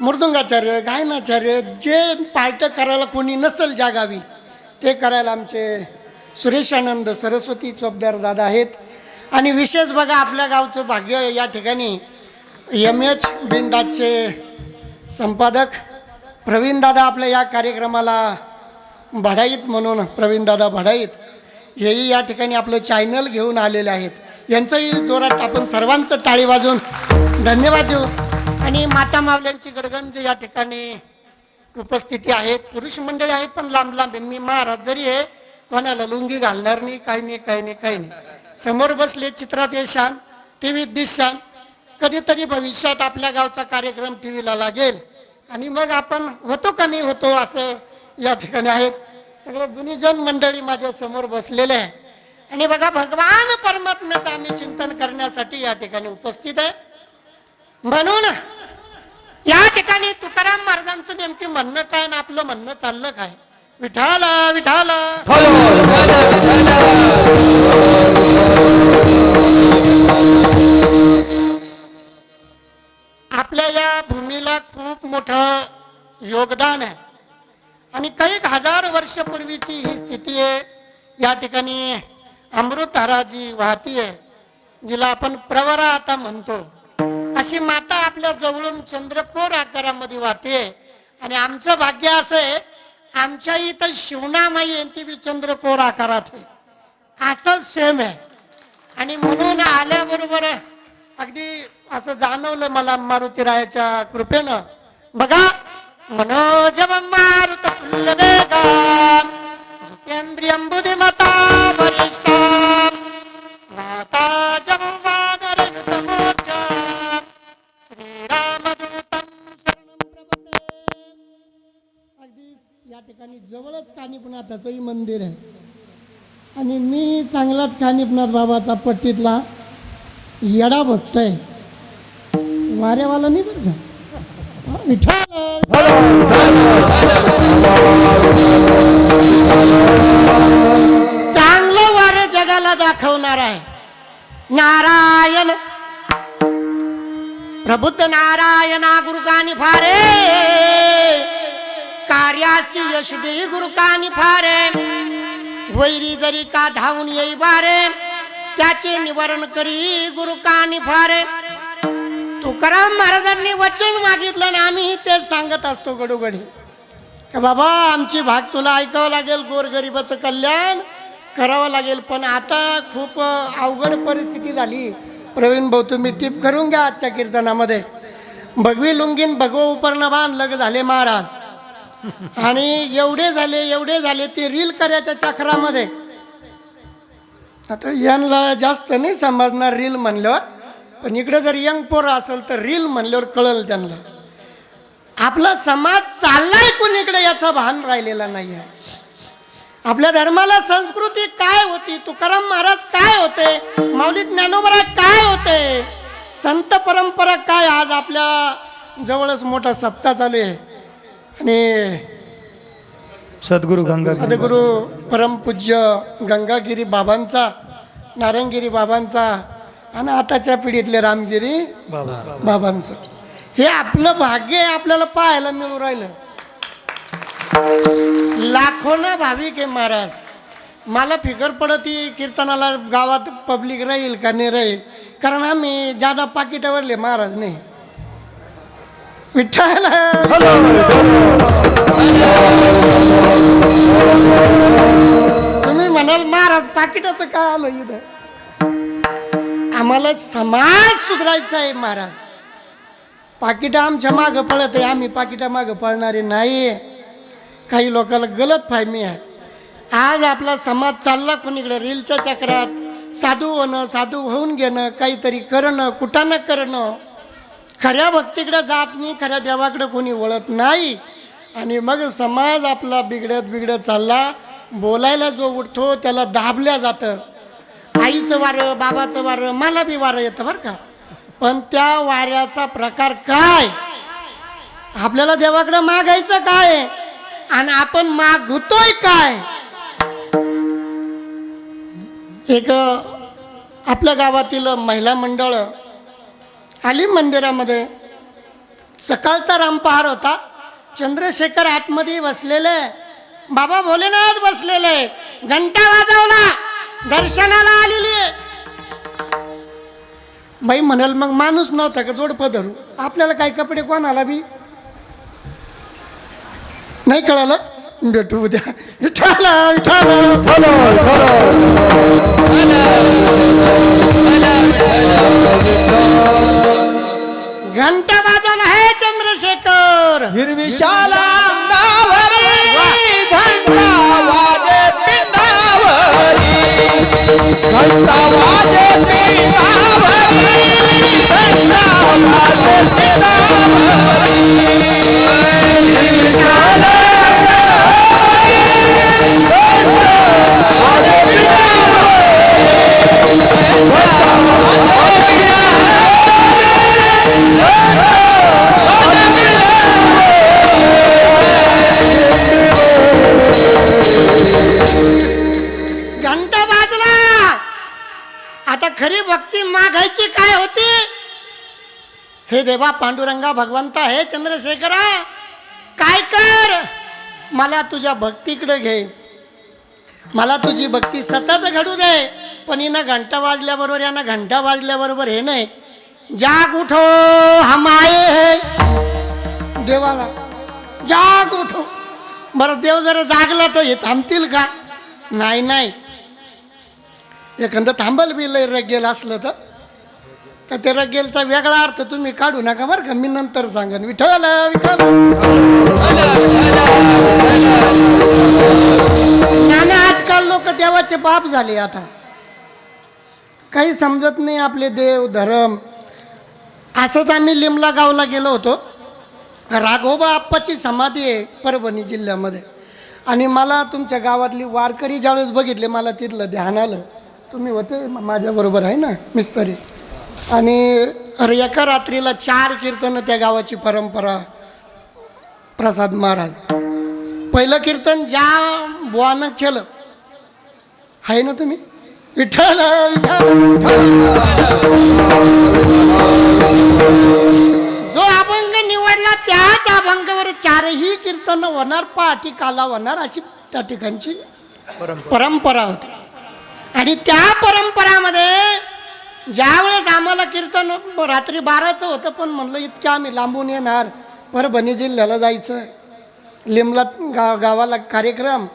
मृदुंगाचार्य गायनाचार्य जे पार्ट करायला कोणी नसेल ज्या गावी ते करायला आमचे सुरेशानंद सरस्वती चोपदार दादा आहेत. आणि विशेष बघा आपल्या गावचं भाग्य या ठिकाणी एम एच बिंदाचे संपादक प्रवीणदादा आपल्या या कार्यक्रमाला भडाईत म्हणून प्रवीणदादा भडाईत. हेही या ठिकाणी आपलं चॅनल घेऊन आलेले आहेत. यांचंही जोरात आपण सर्वांचं टाळी वाजून धन्यवाद देऊ. आणि माता मावल्यांची गडगंज या ठिकाणी उपस्थिती आहेत. पुरुष मंडळी आहेत पण लांब लांब आहे. मी महाराज जरी आहे कोणाला लुंगी घालणार नाही काही नाही काही नाही काही नाही. समोर बसले चित्रात येशान टी व्हीत दिसशान कधीतरी भविष्यात आपल्या गावचा कार्यक्रम टी व्हीला लागेल. आणि मग आपण होतो का नाही होतो असं या ठिकाणी आहेत. सगळे गुणीजन मंडळी माझ्यासमोर बसलेले आहे आणि बघा भगवान परमात्म्याचं आम्ही चिंतन करण्यासाठी या ठिकाणी उपस्थित आहे. म्हणून या ठिकाणी तुकाराम महाराजांचं नेमके म्हणणं काय आणि आपलं म्हणणं चाललं काय? विठाला विठाला आपल्या या भूमीला खूप मोठं योगदान आहे. आणि काही हजार वर्षपूर्वीची ही स्थिती आहे. या ठिकाणी अमृतधारा जी वाहती आहे जिला आपण प्रवरा आता म्हणतो. अशी माता आपल्या जवळून चंद्रकोर आकारामध्ये वाहते. आणि आमचं भाग्य असं आहे आमच्या इथं शिवणामाई यांची बी चंद्रकोर आकारात आहे. असंच सेम आहे. आणि म्हणून आल्याबरोबर अगदी असं जाणवलं मला मारुती रायाच्या कृपेनं. बघा मनोज मारुत वेगान बुद्धिमता वरिष्ठ माता ठिकाणी जवळच कानिपनाथाचंही मंदिर आहे. आणि मी चांगलाच कानिपनाथ बाबाचा पट्टीतला येडा भक्त आहे. वाऱ्यावाला नाही बरं का? विठ्ठल चांगलं वारे जगाला दाखवणार आहे. नारायण. प्रबुद्ध नारायणा गुरुकानी फारे. कार्यासी यश दे गुरुकानी फारे वैरी जरी का धावून येई बारे? त्याचे निवारण करी गुरुकानी फारे तुकाराम महाराजांनी वचन मागितलं आणि आम्ही तेच सांगत असतो गडोगडी. बाबा आमची भाग तुला ऐकावं लागेल गोरगरिबाचं कल्याण करावं लागेल पण आता खूप अवघड परिस्थिती झाली. प्रवीण भाऊ तुम्ही टीप करून घ्या आजच्या कीर्तनामध्ये. भगवी लुंगीन भगव उपर्ण बांध लग झाले महाराज. आणि एवढे झाले एवढे झाले ते रील करायच्या चक्रामध्ये. आता यांना जास्त नाही समजणार रील म्हणल्यावर पण इकडे जर यंग पोरं असेल तर रील म्हणल्यावर कळल त्यांना. आपला समाज चाललाय कोणीकडे याचा भान राहिलेला नाही आहे आपल्या धर्माला संस्कृती काय होती? तुकाराम महाराज काय होते? माऊली ज्ञानोबरा काय होते? संत परंपरा काय आज आपल्या जवळच मोठा सत्ता चालू आहे? आणि सद्गुरु गंगा सदगुरु परमपूज्य गंगागिरी बाबांचा नारायणगिरी बाबांचा आणि आताच्या पिढीतले रामगिरी बाबा. बाबांचं. हे आपलं भाग्य आहे आपल्याला पाहायला मिळू राहिलं. लाखोना भाविक आहे महाराज. मला फिकर पडती कीर्तनाला गावात पब्लिक राहील का नाही राहील? कारण आम्ही जादा पाकिटावरले महाराज नाही. विठ्ठल! तुम्ही म्हणाल महाराज पाकिटाचं काय आलं इथं? आम्हाला समाज सुधारायचा आहे महाराज. पाकिटं आमच्या मागं पळत आहे. आम्ही पाकिटा मागं पळणारे नाही. काही लोकांना गलत फायमी आहे. आज आपला समाज चालला कोणीकडे? रीलच्या चक्रात. साधू होणं साधू होऊन घेणं काहीतरी करणं कुठानं करणं. खऱ्या भक्तीकडे जात नाही खऱ्या देवाकडे कोणी वळत नाही. आणि मग समाज आपला बिघडत बिघडत चालला. बोलायला जो उठतो त्याला दाबल्या जातं. आईचं वारं बाबाचं वारं मला बी वारं येतं बरं का. पण त्या वाऱ्याचा प्रकार काय? आपल्याला देवाकडे मागायचं काय? आणि आपण मागतोय काय? एक आपल्या गावातील महिला मंडळ आली मंदिरामध्ये. सकाळचा रामपहार होता. चंद्रशेखर आतमध्ये बसलेले. बाबा भोलेनाथ बसलेले. घंटा वाजवला. दर्शनाला आलेली. बाई म्हणाल मग माणूस नव्हता का? जोडपं धरू आपल्याला काही कपडे कोणाला बी? नाही कळालं. भेटू उद्या. विठाला विठाला घंटा वाजवला हे चंद्रशेखर। हिरवी शाला अंगावरी। घंटा वाजे पिंडावरी घंटा वाजे पिंडावरी घंटा वाजे पिंडावरी हे देवा पांडुरंगा भगवंता हे चंद्रशेखरा काय कर? मला तुझ्या भक्तीकडे घे. मला तुझी भक्ती सतत घडू दे. पण हिनं घंटा वाजल्याबरोबर यानं घंटा वाजल्याबरोबर हे नाही. जाग उठो हमाये आए देवाला जाग उठो. बरं देव जर जागला तर हे थांबतील का? नाही नाही. एखादं थांबल बी लय रगेल असलं तर. तर ते रगेलचा वेगळा अर्थ तुम्ही काढू नका बरं का. मी नंतर सांगेन. विठ्ठल विठ्ठल. नाना आजकाल लोक देवाचे बाप झाले आता. काही समजत नाही आपले देव धर्म. असंच आम्ही लिमला गावला गेलो होतो. राघोबा आप्पाची समाधी आहे परभणी जिल्ह्यामध्ये. आणि मला तुमच्या गावातली वारकरी ज्यावेळेस बघितले मला तिथलं ध्यान आलं. तुम्ही होते माझ्याबरोबर आहे ना मिस्त्री? आणि अरे एका रात्रीला चार कीर्तनं त्या गावाची परंपरा प्रसाद महाराज. पहिलं कीर्तन ज्या बुवानं केलं. आहे ना तुम्ही? विठ्ठल विठ्ठल. जो अभंग निवडला त्याच अभंगावर चारही कीर्तन होणार पहाटी काला होणार अशी त्या ठिकाणची परंपरा होती. आणि त्या परंपरामध्ये ज्यावेळेस आम्हाला कीर्तन रात्री बाराचं होतं पण म्हणलं इतकं आम्ही लांबून येणार. परभणी जिल्ह्याला जायचं. लिमला गा गावाला कार्यक्रम.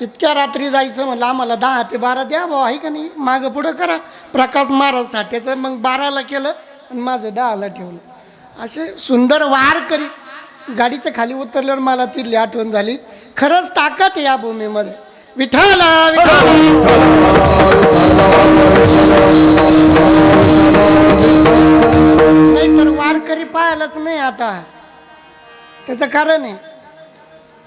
इतक्या रात्री जायचं म्हणलं आम्हाला दहा ते बारा द्या भाऊ आहे का नाही? मागं पुढं करा. प्रकाश महाराज साठ्याचं मग बाराला केलं आणि माझं दहाला ठेवलं. असे सुंदर वार करी गाडीच्या खाली उतरल्यावर मला तिथली आठवण झाली. खरंच ताकद आहे या भूमीमध्ये. विठ्ठल विठ्ठल. नाही तर वारकरी पाहायलाच नाही आता. त्याचं कारण आहे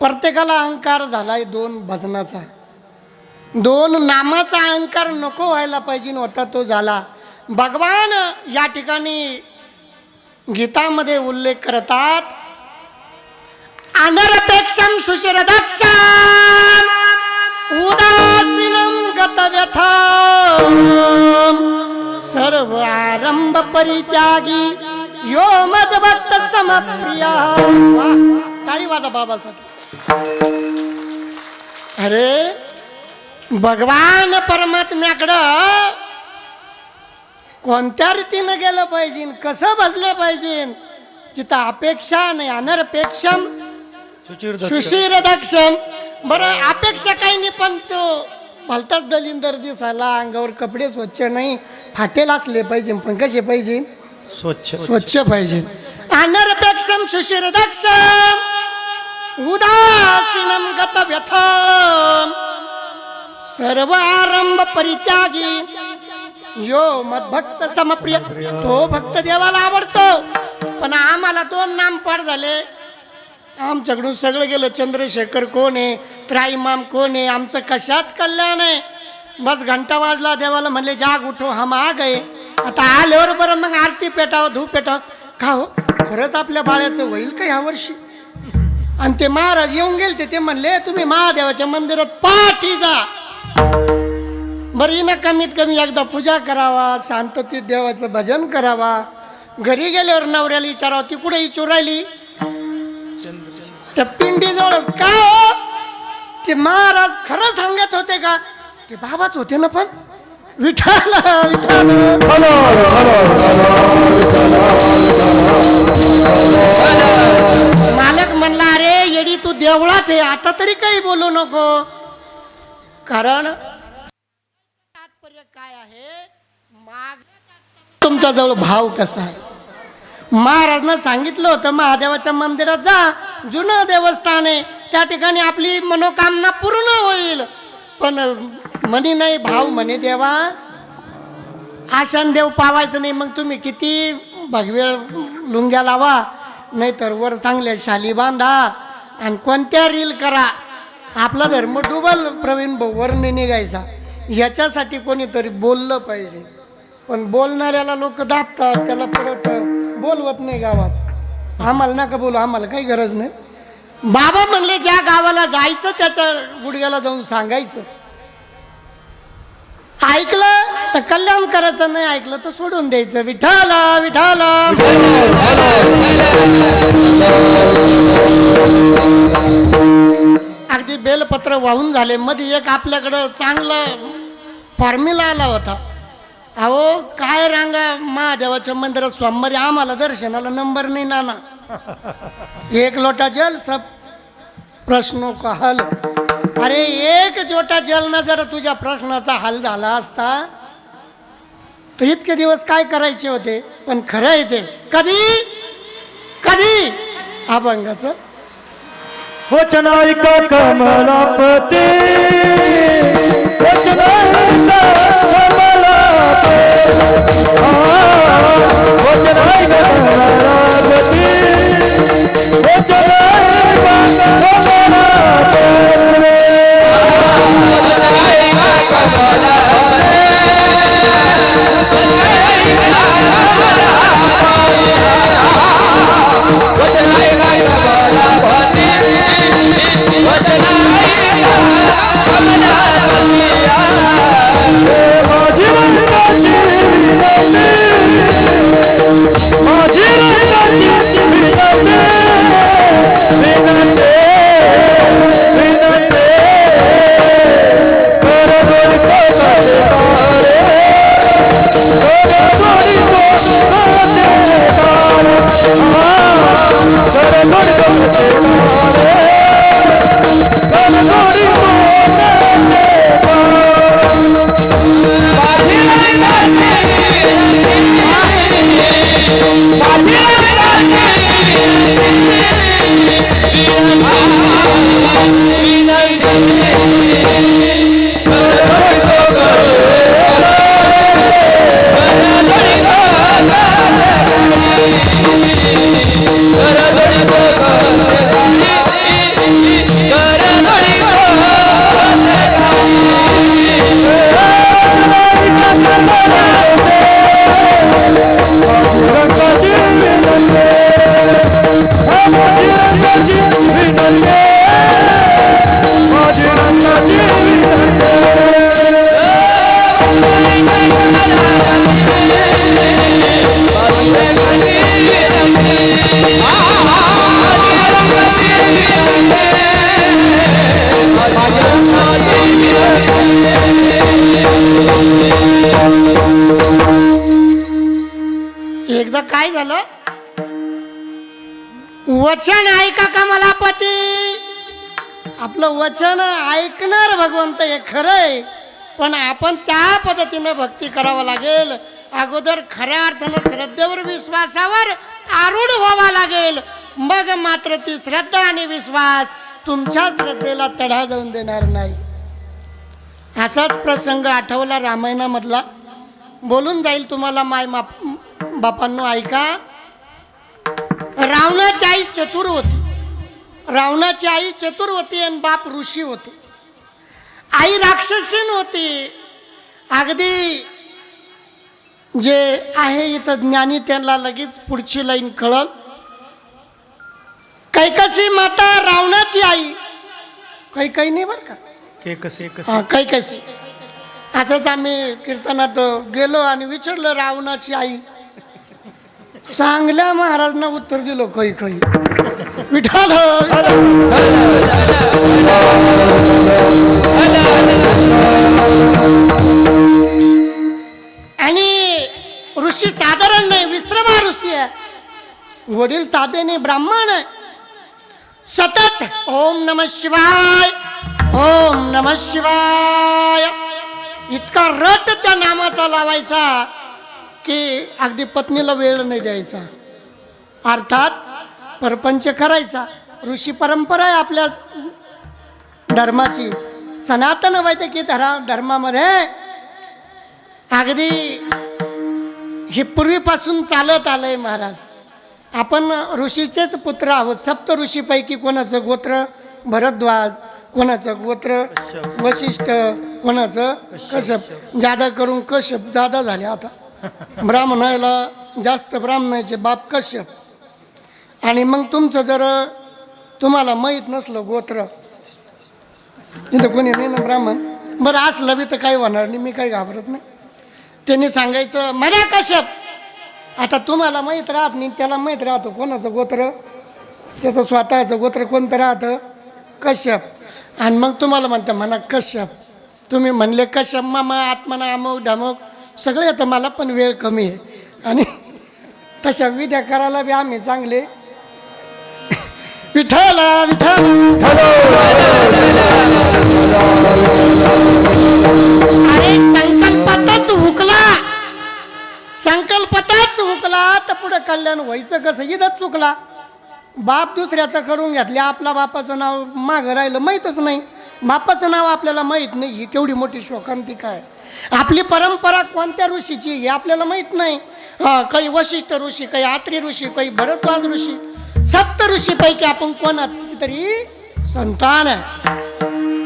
प्रत्येकाला अहंकार झालाय दोन भजनाचा. दोन नामाचा अहंकार नको व्हायला पाहिजे होता तो झाला. भगवान या ठिकाणी गीतामध्ये उल्लेख करतात अनरपेक्षम सुशिरदक्षम. उदासीनम गतव्यथा सर्व आरंभ परित्यागी यो मदभक्त समप्रिया। टाळी वाजा बाबासाठी. अरे भगवान परमात्म्याकडं कोणत्या रीतीनं गेलं पाहिजे कसं बसले पाहिजे जिथं अपेक्षा नाही अनरपेक्षम सुशीर दक्षम बरं अपेक्षा काही नाही पण तो भलताच दलिंदर दिसायला अंगावर कपडे स्वच्छ नाही फाटेल असले पाहिजे पण कसे पाहिजे? स्वच्छ स्वच्छ. पाहिजे. अनरपेक्षम सुशीर दक्षम उदासीनम गत व्यथम सर्व आरंभ परित्यागी यो मदभक्त समप्रिय. तो भक्त देवाला आवडतो पण आम्हाला दोन नाम पाठ झाले. आमच्याकडून सगळं गेलं. चंद्रशेखर कोण आहे? त्राईमाम कोण आहे? आमचं कशात कल्याण आहे? बस घंटा वाजला देवाला म्हणले जाग उठो हम आ गए आता आल्यावर बरं मग आरती पेटावं धूप पेटाव. का हो? खरंच आपल्या बाळ्याचं होईल का ह्या वर्षी? आणि ते महाराज येऊन गेले ते म्हणले तुम्ही महादेवाच्या मंदिरात पाठी जा. बरी ना कमीत कमी एकदा पूजा करावा शांततेत देवाचं भजन करावा. घरी गेल्यावर नवऱ्याला विचारावं ती कुठे विचारू राहिली? त्या पिंडीजवळ काय हो? ते महाराज खरं सांगत होते का? ते बाबाच होते ना पण? विठाल विठाल मालक म्हणला अरे येडी तू देवळात आहे आता तरी काही बोलू नको. कारण तात्पर्य काय आहे? माग तुमच्या जवळ भाव कसा आहे? महाराजनं सांगितलं होतं महादेवाच्या मंदिरात जा जुनं देवस्थान आहे. त्या ठिकाणी आपली मनोकामना पूर्ण होईल. पण म्हणे नाही भाव म्हणे देवा आशान देव पावायचं नाही मग तुम्ही किती भगवे लुंग्या लावा. नाहीतर वर चांगल्या शाली बांधा आणि कोणत्या रील करा. आपला धर्म डुबल प्रवीण भाऊ वर नाही निघायचा. याच्यासाठी कोणीतरी बोललं पाहिजे. पण बोलणाऱ्याला लोक दाबतात त्याला परत बोलवत नाही गावात. आम्हाला नका बोलू आम्हाला काही गरज नाही. बाबा म्हणले ज्या गावाला जायचं त्याच्या गुडघ्याला जाऊन सांगायचं. ऐकलं तर कल्याण करायचं नाही ऐकलं तर सोडून द्यायचं. विठाला विठाला अगदी बेलपत्र वाहून झाले. मध्ये एक आपल्याकडं चांगलं फॉर्म्युला आला होता. अहो काय रांगा? महादेवाच्या मंदिरात सोमवारी आम्हाला दर्शनाला नंबर नाही नाना. एक लोटा जल सब प्रश्नों का हल? अरे एक जोटा जलना जर तुझ्या प्रश्नाचा हल झाला असता. तर इतके दिवस काय करायचे होते? पण खरं आहे ते. कधी? कधी? अभंगाचं. वचनायिका कमलापती. वचनायिका कमलापती वचनायिका कमलापती आपलं वचन ऐकणार भगवंत हे खरं आहे पण आपण त्या पद्धतीनं भक्ती करावं लागेल. अगोदर खऱ्या अर्थानं श्रद्धेवर विश्वासावर आरूढ व्हावा लागेल. मग मात्र ती श्रद्धा आणि विश्वास तुमच्या श्रद्धेला तढा जाऊन देणार नाही. असाच प्रसंग आठवला रामायणामधला. बोलून जाईल तुम्हाला माय माप बापांनो ऐका. रावणाची आई चतुर होती. रावणाची आई चतुर होती आणि बाप ऋषी होते. आई राक्षसीन होती. अगदी जे आहे इथं ज्ञानी त्यांना लगेच पुढची लाईन कळल. कैकसी माता रावणाची आई. काही काही नाही बरं का? काही कशी असंच आम्ही कीर्तनात गेलो आणि विचारलं रावणाची आई. चांगल्या महाराजांना उत्तर दिलं काही काही विठाल आणि ऋषी साधारण नाही विश्रमा ऋषी आहे. वडील साधे नाही ब्राह्मण आहे. सतत ओम नम शिवाय ओम नम शिवाय. इतका रट त्या नामाचा लावायचा की अगदी पत्नीला वेळ नाही द्यायचा. अर्थात परपंच करायचा. ऋषी परंपरा आहे आपल्या धर्माची. सनातन वैद्यकीय धरा धर्मामध्ये अगदी हे पूर्वीपासून चालत आलंय महाराज. आपण ऋषीचेच पुत्र आहोत. सप्त ऋषीपैकी कोणाचं गोत्र? भरद्वाज. कोणाचं गोत्र? वशिष्ठ. कोणाचं? कश्यप. जादा करून कश्यप. जादा झाले आता. ब्राह्मणाला जास्त ब्राह्मणाचे बाप कश्यप. आणि मग तुमचं जर तुम्हाला माहीत नसलं गोत्र इथं कोणी नाही ना ब्राह्मण. बरं असलं बी तर काही होणार नाही मी काही घाबरत नाही. त्यांनी सांगायचं मला कश्यप. आता तुम्हाला माहीत राहत नाही त्याला माहीत राहतं कोणाचं गोत्र. त्याचं स्वतःचं गोत्र कोणतं राहतं? कश्यप. आणि मग तुम्हाला म्हणतं म्हणा कश्यप. तुम्ही म्हणले कश्यप मामा आत्मना अमोक ढमोक सगळं येतं मला पण वेळ कमी आहे. आणि तशा विद्या करायला बी आम्ही चांगले विठाला विठाला अरे संकल्पातच हुकला. संकल्पताच हुकला तर पुढे कल्याण व्हायचं कसं? इथंच चुकला. बाप दुसऱ्याचं करून घेतले. आपल्या बापाचं नाव मागं राहिलं माहीतच नाही. बापाचं नाव आपल्याला माहीत नाही. ही केवढी मोठी शोकांतिका आहे आपली परंपरा कोणत्या ऋषीची हे आपल्याला माहीत नाही. हा काही वशिष्ठ ऋषी काही आत्री ऋषी काही भरद्वाज ऋषी. सप्त ऋषीपैकी आपण कोण तरी संतान आहे.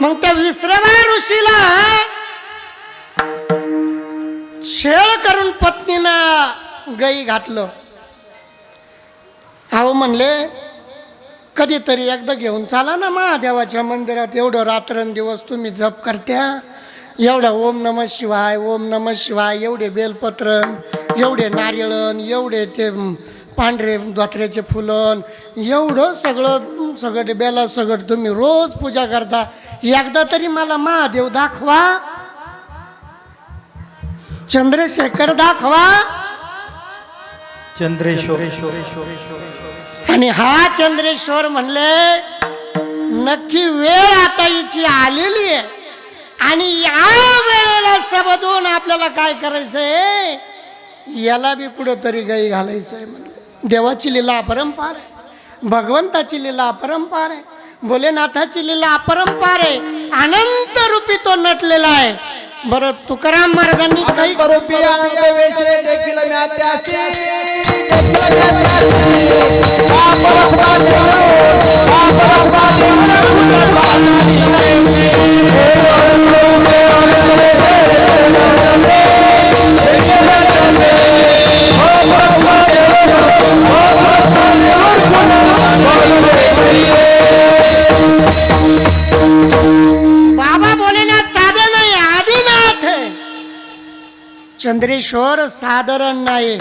मग त्या विश्रवा ऋषीला. छेळ करून पत्नीनं गई घातलं. अहो म्हणले कधीतरी एकदा घेऊन चाला ना महादेवाच्या मंदिरात. एवढं रात्रंदिवस तुम्ही जप करत्या. एवढं ओम नम शिवाय ओम नम शिवाय एवढे बेलपत्र एवढे नारिळण एवढे ते पांढरे धोत्र्याचे फुलन एवढं सगळं सगळं बेला सगळं तुम्ही रोज पूजा करता. एकदा तरी मला महादेव दाखवा. चंद्रशेखर दाखवा. चंद्रेश्वर. आणि हा चंद्रेश्वर म्हणले नक्की वेळ आता हिची आलेली आहे. आणि या वेळेला सबदून आपल्याला काय करायचंय? याला बी कुठंतरी गाई घालायचंय म्हणले. देवाची लीला अपरंपार आहे. भगवंताची लीला अपरंपार आहे. भोलेनाथाची लीला अपरंपार आहे. अनंत रूपी तो नटलेला आहे. बरं तुकाराम महाराजांनी काही रूपी आनंद वेशे देखील म्यात्यासी चंद्रेश्वर साधारण नाही